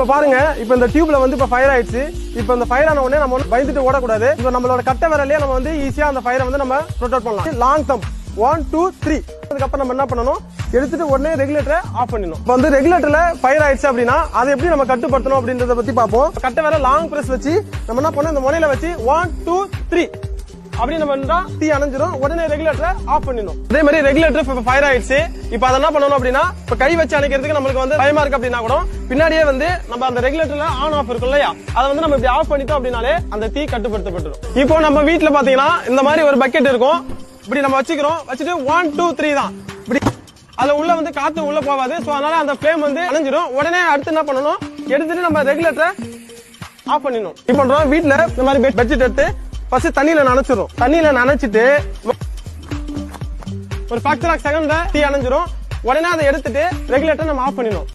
இப்ப பாருங்க இப்ப இந்த டியூப்ல வந்து இப்ப ஃபயர் ஆயிடுச்சு. இப்ப இந்த ஃபயர் ஆன உடனே நம்ம வந்து பயந்துட்டு ஓடக்கூடாது. இப்ப நம்மளோட கட்ட விரலே நம்ம வந்து ஈஸியா அந்த ஃபயரை வந்து நம்ம ப்ரொடெக்ட் பண்ணலாம். லாங் தம் ஒன் டூ த்ரீ அதுக்கப்புறம் நம்ம என்ன பண்ணணும்? எடுத்துட்டு உடனே ரெகுலேட்டரை ஆஃப் பண்ணிடணும். இப்போ வந்து ரெகுலேட்டர்ல ஃபயர் ஆயிடுச்சு அப்படின்னா அதை எப்படி நம்ம கட்டுப்படுத்தணும் அப்படின்றத பத்தி பார்ப்போம். கட்ட வேற லாங் பிரஸ் வச்சு நம்ம என்ன பண்ணணும்? இந்த முனையில வச்சு ஒன் டூ த்ரீ அப்படி நம்ம பண்ணா தீ அணைஞ்சிரும். உடனே ரெகுலேட்டரை ஆஃப் பண்ணிடணும். அதே மாதிரி ரெகுலேட்டர் இப்ப ஃபயர் ஆயிடுச்சு. இப்ப அதை என்ன பண்ணணும் அப்படின்னா இப்ப கை வச்சு அணைக்கிறதுக்கு நம்மளுக்கு வந்து பயமா இருக்கு அப்படின்னா கூட பின்னாடியே வந்து நம்ம அந்த ரெகுலேட்டர்ல ஆன் ஆஃப் இருக்கும் இல்லையா? அதை வந்து நம்ம இப்படி ஆஃப் பண்ணிட்டோம் அப்படின்னாலே அந்த தீ கட்டுப்படுத்தப்பட்டுரும். இப்போ நம்ம வீட்டில் பாத்தீங்கன்னா இந்த மாதிரி ஒரு பக்கெட் இருக்கும். இப்படி நம்ம வச்சுக்கிறோம். வச்சுட்டு ஒன் டூ த்ரீ தான். இப்படி அதுல உள்ள வந்து காத்து உள்ள போகாது. சோ அதனால அந்த ஃபிளேம் வந்து அணைஞ்சிடும் உடனே அடுத்து என்ன பண்ணணும்? எடுத்துட்டு நம்ம ரெகுலேட்டரை ஆஃப் பண்ணிடணும். இப்ப பண்றோம் வீட்டில் இந்த மாதிரி பெட்ஷீட் எடுத்து ஃபர்ஸ்ட் தண்ணியில நனைச்சிரும். தண்ணியில நனைச்சிட்டு ஒரு ஃபேக்டர் லாக் செகண்ட்ல தீ அணைஞ்சிரும். உடனே அதை எடுத்துட்டு ரெகுலேட்டர் நம்ம ஆஃப் பண்ணிடும்